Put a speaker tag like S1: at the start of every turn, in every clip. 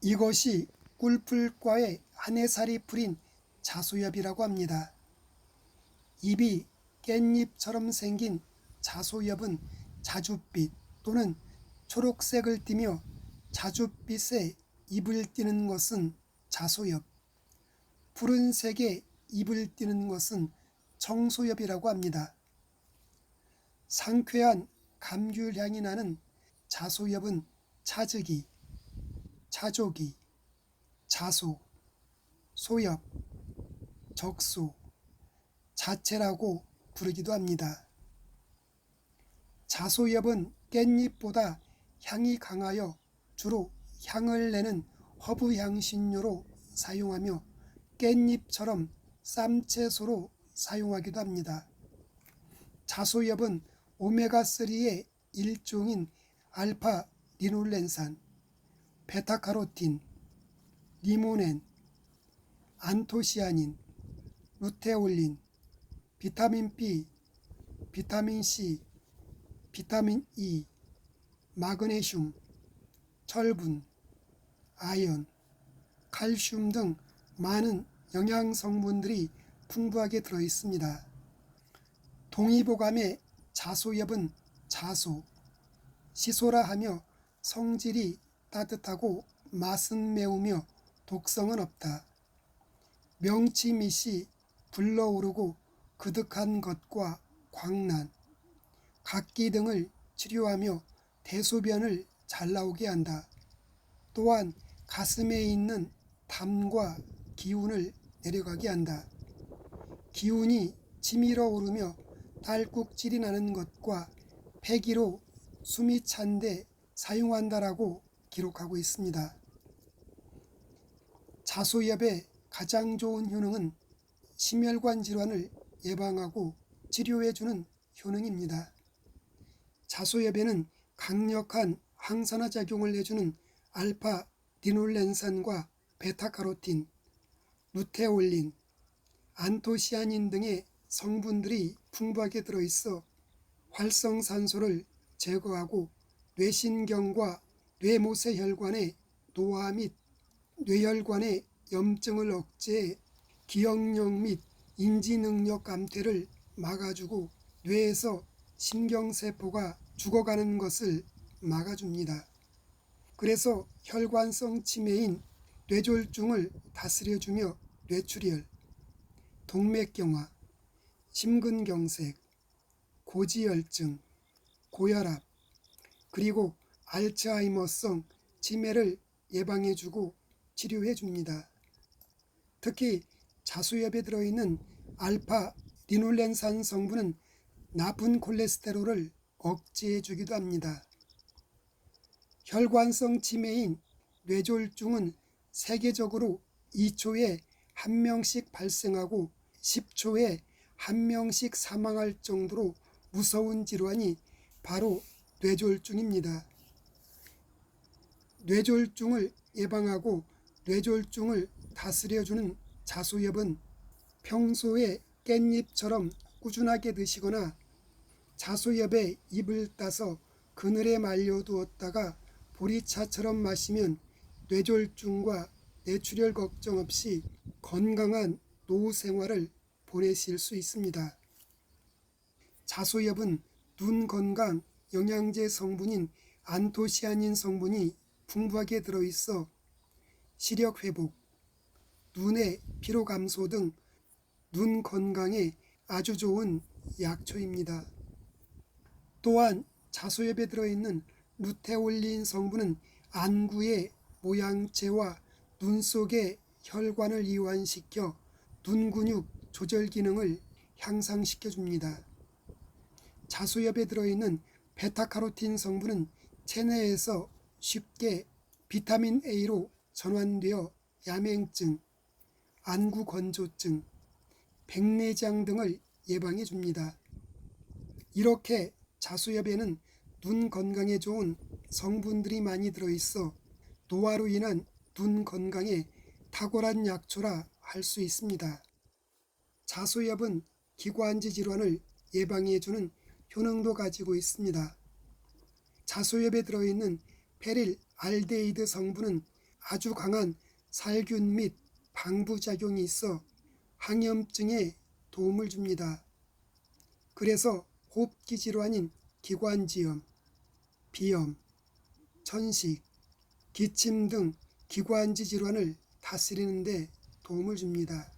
S1: 이것이 꿀풀과의 한해살이 풀인 자소엽이라고 합니다. 잎이 깻잎처럼 생긴 자소엽은 자줏빛 또는 초록색을 띠며 자줏빛에 잎을 띠는 것은 자소엽, 푸른색의 잎을 띠는 것은 청소엽이라고 합니다. 상쾌한 감귤향이 나는 자소엽은 차즈기, 차조기, 자소, 소엽, 적소, 자체라고 부르기도 합니다. 자소엽은 깻잎보다 향이 강하여 주로 향을 내는 허브 향신료로 사용하며 깻잎처럼 쌈채소로 사용하기도 합니다. 자소엽은 오메가3의 일종인 알파 리놀렌산, 베타카로틴, 리모넨, 안토시아닌, 루테올린, 비타민 B, 비타민 C, 비타민 E, 마그네슘, 철분, 아연, 칼슘 등 많은 영양 성분들이 풍부하게 들어 있습니다. 동의보감의 자소엽은 자소, 시소라 하며 성질이 따뜻하고 맛은 매우며 독성은 없다. 명치밑이 불러오르고 그득한 것과 광난, 각기 등을 치료하며 대소변을 잘 나오게 한다. 또한 가슴에 있는 담과 기운을 내려가게 한다. 기운이 치밀어 오르며 딸꾹질이 나는 것과 폐기로 숨이 찬데 사용한다라고 기록하고 있습니다. 자소엽의 가장 좋은 효능은 심혈관 질환을 예방하고 치료해주는 효능입니다. 자소엽에는 강력한 항산화 작용을 해주는 알파 리놀렌산과 베타카로틴, 루테올린, 안토시아닌 등의 성분들이 풍부하게 들어있어 활성산소를 제거하고 뇌신경과 뇌모세 혈관의 노화 및 뇌혈관의 염증을 억제해 기억력 및 인지능력 감퇴를 막아주고 뇌에서 신경세포가 죽어가는 것을 막아줍니다. 그래서 혈관성 치매인 뇌졸중을 다스려주며 뇌출혈, 동맥경화, 심근경색, 고지혈증, 고혈압, 그리고 알츠하이머성 치매를 예방해주고 치료해줍니다. 특히 자수엽에 들어있는 알파 리놀렌산 성분은 나쁜 콜레스테롤을 억제해주기도 합니다. 혈관성 치매인 뇌졸중은 세계적으로 2초에 한 명씩 발생하고 10초에 한 명씩 사망할 정도로 무서운 질환이 바로 뇌졸중입니다. 뇌졸중을 예방하고 뇌졸중을 다스려주는 자소엽은 평소에 깻잎처럼 꾸준하게 드시거나 자소엽에 잎을 따서 그늘에 말려두었다가 보리차처럼 마시면 뇌졸중과 뇌출혈 걱정 없이 건강한 노후 생활을 보내실 수 있습니다. 자소엽은 눈 건강 영양제 성분인 안토시아닌 성분이 풍부하게 들어있어 시력 회복, 눈의 피로 감소 등 눈 건강에 아주 좋은 약초입니다. 또한 자소엽에 들어있는 루테올린 성분은 안구의 모양체와 눈 속의 혈관을 이완시켜 눈 근육 조절 기능을 향상시켜 줍니다. 자소엽에 들어있는 베타카로틴 성분은 체내에서 쉽게 비타민 A로 전환되어 야맹증, 안구 건조증, 백내장 등을 예방해 줍니다. 이렇게 자수엽에는 눈 건강에 좋은 성분들이 많이 들어있어 노화로 인한 눈 건강에 탁월한 약초라 할 수 있습니다. 자수엽은 기관지 질환을 예방해주는 효능도 가지고 있습니다. 자수엽에 들어있는 페릴 알데히드 성분은 아주 강한 살균 및 방부작용이 있어 항염증에 도움을 줍니다. 그래서 호흡기 질환인 기관지염, 비염, 천식, 기침 등 기관지 질환을 다스리는데 도움을 줍니다.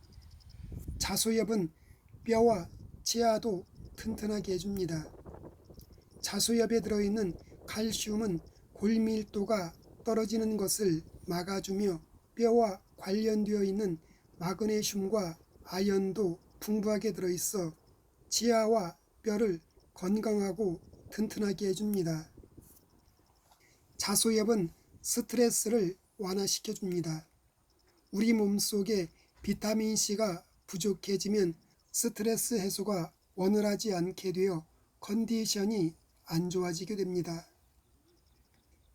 S1: 자소엽은 뼈와 치아도 튼튼하게 해줍니다. 자소엽에 들어있는 칼슘은 골밀도가 떨어지는 것을 막아주며 뼈와 관련되어 있는 마그네슘과 아연도 풍부하게 들어있어 치아와 뼈를 건강하고 튼튼하게 해줍니다. 자소엽은 스트레스를 완화시켜 줍니다. 우리 몸 속에 비타민 C가 부족해지면 스트레스 해소가 원활하지 않게 되어 컨디션이 안 좋아지게 됩니다.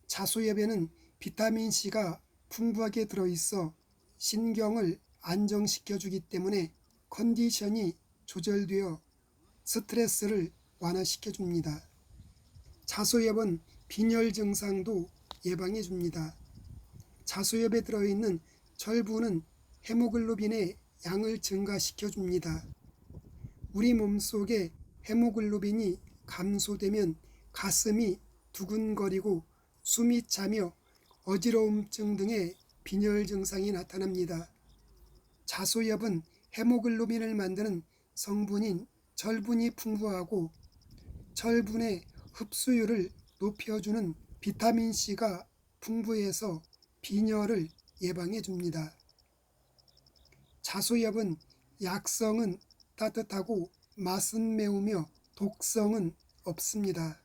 S1: 자소엽에는 비타민 C가 풍부하게 들어있어 신경을 안정시켜 주기 때문에 컨디션이 조절되어 스트레스를 완화시켜 줍니다. 자소엽은 빈혈 증상도 예방해 줍니다. 자소엽에 들어있는 철분은 헤모글로빈의 양을 증가시켜 줍니다. 우리 몸속에 헤모글로빈이 감소되면 가슴이 두근거리고 숨이 차며 어지러움증 등의 빈혈 증상이 나타납니다. 자소엽은 헤모글로빈을 만드는 성분인 철분이 풍부하고 철분의 흡수율을 높여주는 비타민 C가 풍부해서 빈혈을 예방해 줍니다. 자소엽은 약성은 따뜻하고 맛은 매우며 독성은 없습니다.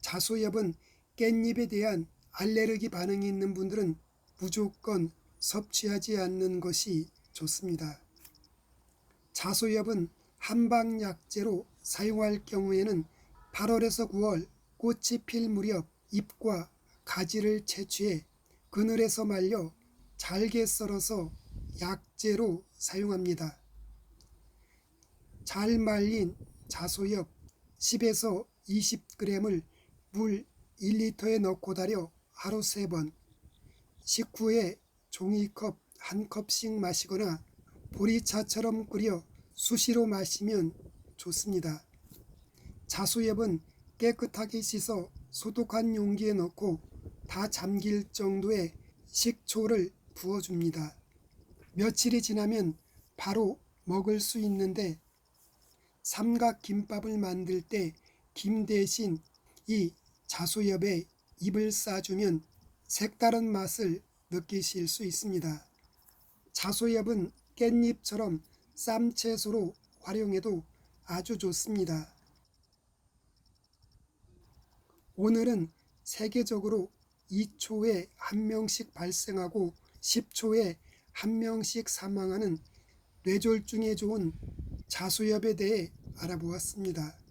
S1: 자소엽은 깻잎에 대한 알레르기 반응이 있는 분들은 무조건 섭취하지 않는 것이 좋습니다. 자소엽은 한방약재로 사용할 경우에는 8월에서 9월 꽃이 필 무렵 잎과 가지를 채취해 그늘에서 말려 잘게 썰어서 약재로 사용합니다. 잘 말린 자소엽 10에서 20g을 물 1리터에 넣고 달여 하루 3번 식후에 종이컵 한 컵씩 마시거나 보리차처럼 끓여 수시로 마시면 좋습니다. 자소엽은 깨끗하게 씻어 소독한 용기에 넣고 다 잠길 정도의 식초를 부어줍니다. 며칠이 지나면 바로 먹을 수 있는데 삼각 김밥을 만들 때 김 대신 이 자소엽에 입을 싸주면 색다른 맛을 느끼실 수 있습니다. 자소엽은 깻잎처럼 쌈채소로 활용해도 아주 좋습니다. 오늘은 세계적으로 2초에 한 명씩 발생하고 10초에 한 명씩 사망하는 뇌졸중에 좋은 자소엽에 대해 알아보았습니다.